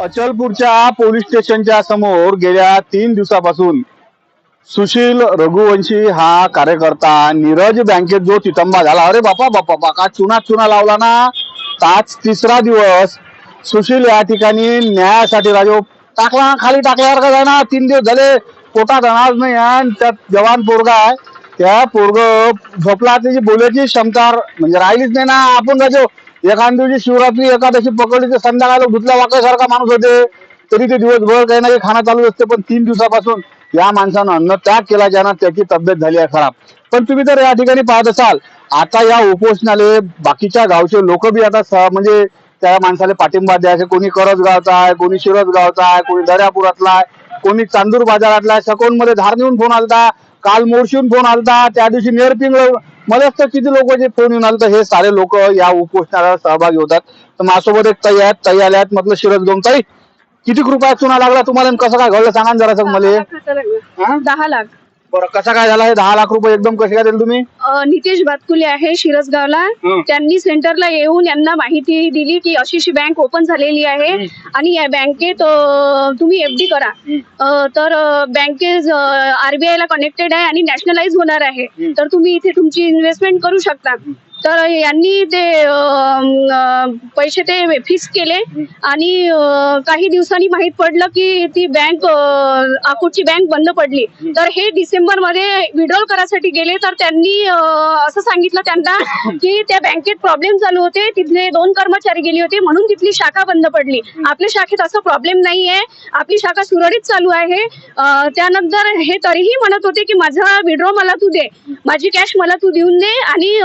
अचलपूरच्या police स्टेशनच्या समोर गेल्या तीन दिवसापासून सुशील रघुवंशी हा कार्यकर्ता नीरज बँकेत जो तितंबा झाला. अरे बापा बापा बापा चुना चुना लावला ना? ताच तिसरा दिवस सुशील या ठिकाणी न्यायासाठी राजो टाकला खाली टाकल्यावर का ना तीन दिवस झाले पोटात अनाज नाही आणि त्यात जवान पोरगा आहे. त्या पोरग झोपला त्याची बोलायची क्षमता म्हणजे राहिलीच नाही ना. आपण राजो एखाद दिवशी शिवरात्री एकादशी पकडली तर संध्याकाळला धुतल्या वाकल्यासारखा माणूस होते. तरी ते दिवसभर काही ना काही खाणं चालू असते पण तीन दिवसापासून या माणसानं अन्न त्याग केला ज्यांना त्याची तब्येत झाली आहे खराब. पण तुम्ही तर या ठिकाणी पाहत असाल आता या उपोषणाले बाकीच्या गावचे लोक बी आता म्हणजे त्या माणसाला पाठिंबा द्यायचे. कोणी करजगावचा आहे कोणी शिरसगावचा आहे कोणी दर्यापुरातला आहे कोणी चांदूर बाजारातला आहे सकौनमध्ये धारणीहून फोन आलता काल मोर्शीहून फोन आलता. त्या दिवशी नेरपिंग मला वाटतं किती लोक जे फोन येऊन आलता हे सारे लोक या उपोषणाला सहभागी होतात. तर माझ्यासोबत एक ताई आहेत. ताई आल्या आहेत. शिरत घेऊन. ताई किती कृपया चुना लागला तुम्हाला आणि कसं काय घडलं? सांगा ना जरासं मला. दहा लाख. बरं कसा काय झाला? हे दहा लाख रुपये एकदम कसे काय दिले तुम्ही? अ, नितेश बातकुले आहे शिरसगावला. हं. त्यांनी सेंटरला येऊन यांना माहिती दिली की अशी अशी बँक ओपन झालेली आहे आणि या बँकेत अ, तुम्ही एफडी करा. अ, तर बँकेज आरबीआय ला कनेक्टेड आहे आणि नॅशनलाइज होणार आहे. तर तुम्ही इथे तुमची इन्व्हेस्टमेंट करू शकता. तर यांनी ते पैसे ते फिक्स केले. आणि काही दिवसांनी माहीत पडलं की ती बँक आकुटची बँक बंद पडली. तर हे डिसेंबरमध्ये विड्रॉल करायसाठी गेले. तर त्यांनी असं सांगितलं त्यांना की त्या बँकेत प्रॉब्लेम चालू होते. तिथले दोन कर्मचारी गेले होते. म्हणून तिथली शाखा बंद पडली. आपल्या शाखेत असं प्रॉब्लेम नाही आहे आपली शाखा सुरळीत चालू आहे. त्यानंतर हे तरीही म्हणत होते की माझा विड्रॉ मला तू दे. माझी कॅश मला तू देऊन दे. आणि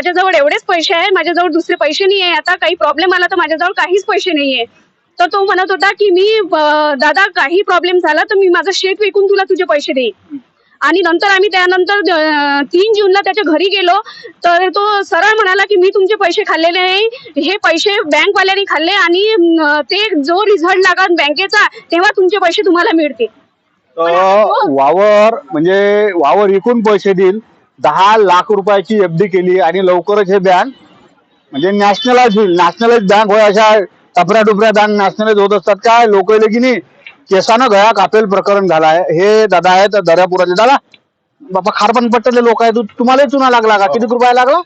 माझ्याजवळ एवढेच पैसे आहे माझ्याजवळ दुसरे पैसे नाही आहे आता काही प्रॉब्लेम आला तर माझ्याजवळ काहीच पैसे नाही आहे तर तो म्हणत होता की मी दादा काही प्रॉब्लेम झाला तर मी माझं शेत विकून तुला तुझे पैसे देईन. आणि नंतर आम्ही त्यानंतर तीन जूनला त्याच्या घरी गेलो. तर तो सरळ म्हणाला की मी तुमचे पैसे खाल्लेले नाही हे पैसे बँकवाल्यांनी खाल्ले आणि ते जो रिझल्ट लागत बँकेचा तेव्हा तुमचे पैसे तुम्हाला मिळतील. वावर म्हणजे वावर विकून पैसे देईल. दहा लाख रुपयाची एफडी केली आणि लवकरच हे बँक म्हणजे नॅशनलाइज होईल. नॅशनलाइज बँक होय अशा टपऱ्या टुपऱ्या बँक नॅशनलाइज होत असतात. काय लोक की नाही केसानं गया कापेल प्रकरण झालाय. हे दादा आहेत दर्यापुरातले दादा बाबा खारपण पट्टले लोक आहेत. तुम्हाला चुना लागला का? किती रुपया लागला?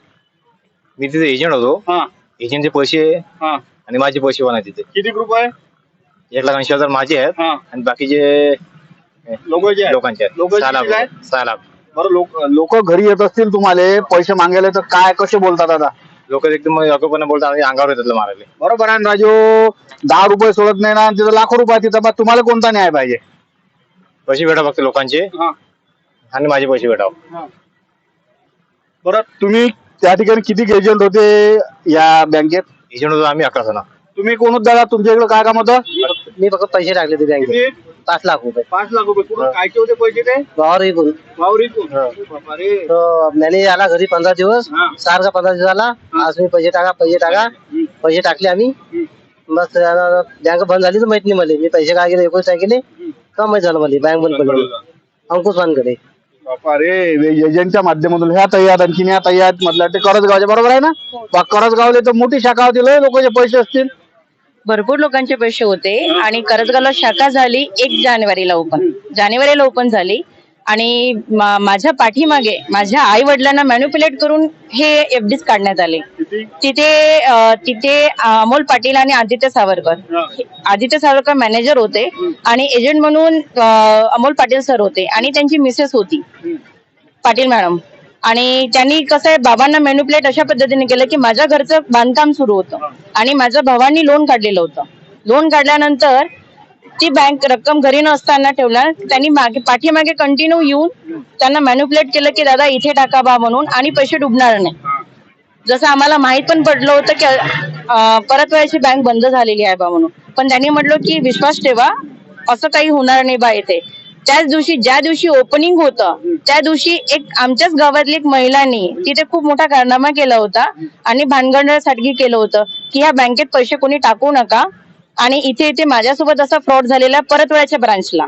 मी तिथे एजंट होतो. हा. एजंटचे पैसे हा. आणि माझे पैसे पण आहेत तिथे. किती रुपये? एक लाख ऐंशी हजार माझे आहेत. हा. आणि बाकीचे लोकांचे आहेत? सहा लाख. बरं लोक लोक घरी येत असतील तुम्हाला पैसे मागायला तर काय कसे बोलतात आता? लोक एकदम अगोपणे बोलतात आणि अंगावर येतात मारायला. बरोबर आहे ना राजू? दहा रुपये सोडत नाही ना तिथं लाखो रुपये तिथं बा तुम्हाला कोणता न्याय पाहिजे? पैसे भेटावं फक्त लोकांचे. आणि माझे पैसे भेटावं. बरं तुम्ही त्या ठिकाणी किती एजंट होते या बँकेत? एजंट होतो आम्ही अकरा जण. तुम्ही कोण होत? दादा तुमच्या इकडे काय काम होतं? मी फक्त पैसे टाकले ते बँकेत पाच लाख रुपये. पाच लाख रुपये. कुठं कायचे होते पैसे ते? वावर विकून वावरी तो मॅनेजर आला घरी पंधरा दिवस. हा. सारखा पंधरा दिवस आला. आज मी पैसे टाका पैसे टाका. पैसे टाकले आम्ही. बस बँक बंद झाली तर माहीत नाही मला. मी पैसे काय केले एकोणीस केले का माहीत झालं मला? बँक बंद पडली. अंकुश वानकडे अरे एजंटच्या माध्यमातून ह्या तयार आणखीन ह्या तयार म्हटलं ते करजगावचे बरोबर आहे ना? बा करजगावले तर मोठी शाखा होती लय लोकांचे पैसे असतील. भरपूर लोकांचे पैसे होते आणि करजगावला शाखा झाली एक जानेवारीला ओपन जानेवारीला ओपन झाली आणि मा- माझ्या पाठीमागे माझ्या आई वडिलांना मॅन्युप्युलेट करून हे एफडीज काढण्यात आले. तिथे अ, तिथे अमोल पाटील आणि आदित्य सावरकर. आदित्य सावरकर मॅनेजर होते आणि एजंट म्हणून अ, अमोल पाटील सर होते आणि त्यांची मिसेस होती. पाटील मॅडम. आणि त्यांनी कसं आहे बाबांना मॅन्युप्युलेट अशा पद्धतीने केलं की माझ्या घरचं बांधकाम सुरू होतं. आणि माझ्या भावांनी लोन काढलेलं होतं. लोन काढल्यानंतर ती बँक रक्कम घरी नसताना ठेवला त्यांनी मागे पाठीमागे कंटिन्यू येऊन त्यांना मॅन्युप्युलेट केलं की दादा इथे टाका बा म्हणून आणि पैसे डुबणार नाही. जसं आम्हाला माहीत पण पडलं होतं की परत परतवायची बँक बंद झालेली आहे बा म्हणून. पण त्यांनी म्हटलं की विश्वास ठेवा असं काही होणार नाही बा येते त्याच दिवशी ज्या दिवशी ओपनिंग होतं त्या दिवशी एक आमच्याच गावातली एक महिलांनी तिथे खूप मोठा कारनामा केला होता आणि भानगडसाठी केलं होतं की ह्या बँकेत पैसे कोणी टाकू नका आणि इथे इथे माझ्यासोबत असा फ्रॉड झालेला परतवायच्या ब्रांचला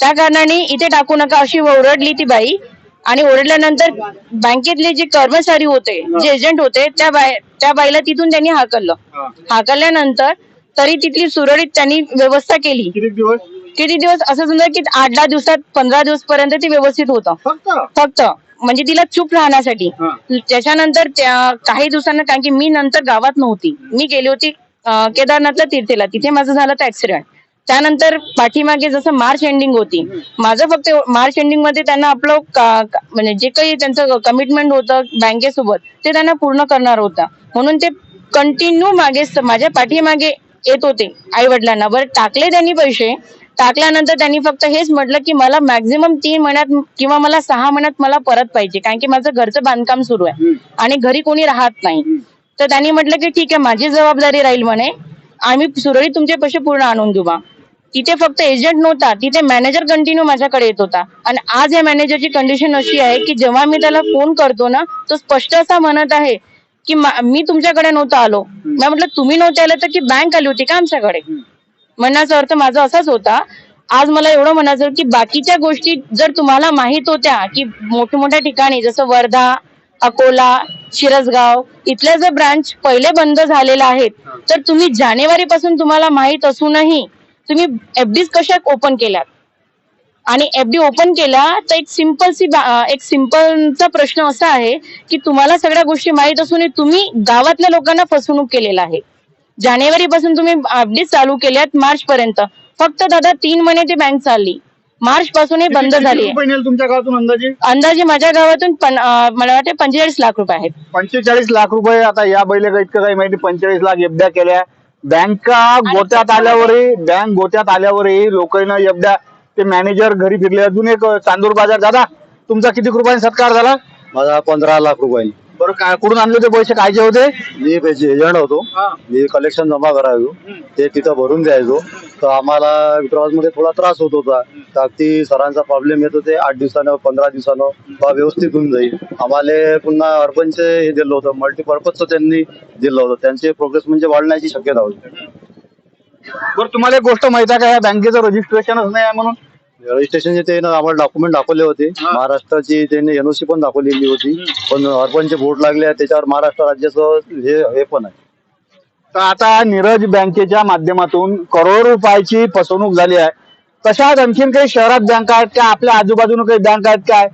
त्या कारणाने इथे टाकू नका अशी ओरडली ती बाई आणि ओरडल्यानंतर बँकेतले जे कर्मचारी होते जे एजंट होते त्या बाई त्या बाईला तिथून त्यांनी हाकललं. हाकलल्यानंतर तरी तिथली सुरळीत त्यांनी व्यवस्था केली. किती दिवस असं समजा की आठ दहा दिवसात पंधरा दिवस पर्यंत ती व्यवस्थित होतं. फक्त? फक्त. म्हणजे तिला चूप राहण्यासाठी. त्याच्यानंतर त्या काही दिवसांना कारण की मी नंतर गावात नव्हती. मी गेली होती अं, केदारनाथला तीर्थेला. तिथे माझं झालं होतं ऍक्सिडेंट त्यानंतर पाठीमागे जसं मार्च एंडिंग होती माझं फक्त मार्च एंडिंगमध्ये त्यांना आपलं का- का- म्हणजे जे काही त्यांचं कमिटमेंट होतं बँकेसोबत ते त्यांना पूर्ण करणार होतं. म्हणून ते कंटिन्यू मागे माझ्या पाठीमागे येत होते आई वडिलांना बरं टाकले त्यांनी पैसे टाकल्यानंतर त्यांनी फक्त हेच म्हटलं की मला मॅक्झिमम तीन महिन्यात किंवा मला सहा महिन्यात मला परत पाहिजे कारण की माझं घरचं बांधकाम सुरू आहे आणि घरी कोणी राहत नाही. तर त्यांनी म्हटलं की ठीक आहे माझी जबाबदारी राहील म्हणे. आम्ही सुरळीत तुमचे पैसे पूर्ण आणून देऊ बा. तिथे फक्त एजंट नव्हता तिथे मॅनेजर कंटिन्यू माझ्याकडे येत होता. आणि आज या मॅनेजरची कंडिशन अशी आहे की जेव्हा मी त्याला फोन करतो ना तो स्पष्ट असा म्हणत आहे की मा- तुमच्याकडे नव्हतं आलो. मी म्हटलं तुम्ही नव्हते आले तर की बँक आली होती का आमच्याकडे? म्हणण्याचा अर्थ माझा असाच होता. आज मला एवढं म्हणायचं की बाकीच्या गोष्टी जर तुम्हाला माहीत होत्या की मोठमोठ्या ठिकाणी जसं वर्धा अकोला शिरसगाव इथल्या जर ब्रांच पहिले बंद झालेल्या आहेत तर तुम्ही जानेवारी पासून तुम्हाला माहीत असूनही तुम्ही एफडीज कशा ओपन केल्यात? आणि एफडी ओपन केल्या तर एक सिंपल सी एक सिंपलचा प्रश्न असा आहे की तुम्हाला सगळ्या गोष्टी माहीत असूनही तुम्ही गावातल्या लोकांना फसवणूक केलेला आहे. जानेवारी पासून तुम्ही एफडी चालू केल्यात मार्च पर्यंत. फक्त दादा तीन महिने ती बँक चालली. मार्च पासून हे बंद झाली. आहे तुमच्या गावातून अंदाजे? अंदाजे माझ्या गावातून पण अं, मला वाटते पंचेचाळीस लाख रुपये आहेत. पंचेचाळीस लाख रुपये आता या बैले इतकं काही माहिती पंचेचाळीस लाख एफड्या केल्या. बँका गोत्यात आल्यावरही बँक गोत्यात आल्यावरही लोकांना एफड्या ते मॅनेजर घरी फिरले. अजून एक चांदूर बाजार. दादा तुमचा किती रुपयाने सत्कार झाला? माझा पंधरा लाख रुपये. बरं काय कुठून आणले होते पैसे? कायचे होते? मी त्याचे एजंट होतो. मी कलेक्शन जमा करायचो. ते तिथं भरून द्यायचो. तर आम्हाला विक्रवाजमध्ये थोडा त्रास होत होता. तर अगदी सरांचा प्रॉब्लेम येत होते. आठ दिवसानं पंधरा दिवसानं बा व्यवस्थित होऊन जाईल. आम्हाला पुन्हा अर्बनचे हे दिलं होतं. मल्टीपर्पजचं त्यांनी दिलं होतं. त्यांचे प्रोग्रेस म्हणजे वाढण्याची शक्यता होती. बरं तुम्हाला एक गोष्ट माहिती आहे का? या बँकेचं रजिस्ट्रेशनच नाही आहे म्हणून? रजिस्ट्रेशनचे ते ना आम्हाला डॉक्युमेंट दाखवले होते. महाराष्ट्राची त्यांनी एनओसी पण दाखवलेली होती. पण अर्बनचे बोर्ड लागले त्याच्यावर महाराष्ट्र राज्याचं हे हे पण आहे. तर आता नीरज बँकेच्या माध्यमातून करोड रुपयाची फसवणूक झाली आहे. तशाच आणखीन काही शहरात बँका आहेत का? आपल्या आजूबाजूला काही बँक आहेत काय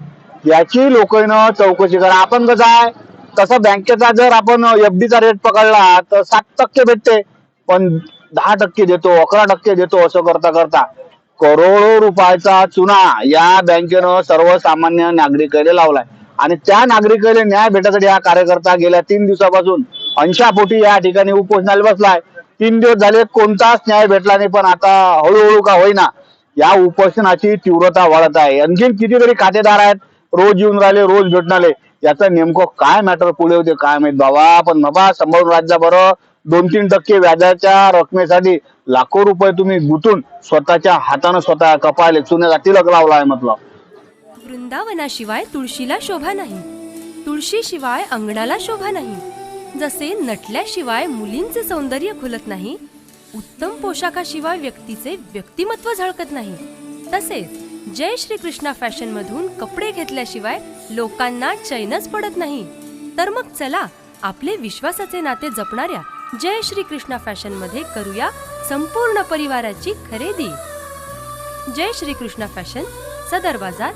याची लोकांना चौकशी करा. आपण कसं आहे तसं बँकेचा जर आपण एफडीचा रेट पकडला तर सात टक्के भेटते. पण दहा टक्के देतो अकरा टक्के देतो असं करता करता. करोडो रुपयाचा चुना या बँकेनं सर्वसामान्य नागरिकाला लावलाय. आणि त्या नागरिकाला न्याय भेटासाठी हा कार्यकर्ता गेल्या तीन दिवसापासून अंशापोटी या ठिकाणी उपोषणाला बसलाय. तीन दिवस झाले कोणताच न्याय भेटला नाही पण आता हळूहळू का होईना या उपोषणाची तीव्रता वाढत आहे. आणखीन कितीतरी खातेदार आहेत रोज येऊन राहिले रोज भेटणारे. याचं नेमकं काय मॅटर पुढे होते काय माहीत बाबा. पण बाबा सांभाळून राज्या बरं दोन तीन टक्के व्याजाच्या रकमेसाठी लाखो रुपये तुम्ही गुंतून स्वतःच्या हातानं स्वतः कपाळे चुन्याचा तिलक लावलाय म्हटलं. वृंदावनाशिवाय तुळशीला शोभा नाही. तुळशीशिवाय अंगणाला शोभा नाही. जसे नटल्याशिवाय मुलींचे सौंदर्य खुलत नाही उत्तम पोशाखाशिवाय व्यक्तीचे व्यक्तिमत्व झळकत नाही. तसेच जय श्री कृष्णा फॅशन मधून कपडे घेतल्याशिवाय लोकांना चैनच पडत नाही. तर मग चला आपले विश्वासाचे नाते जपणाऱ्या जय श्री कृष्णा फॅशनमध्ये करूया संपूर्ण परिवाराची खरेदी. जय श्री कृष्णा फॅशन सदर बाजार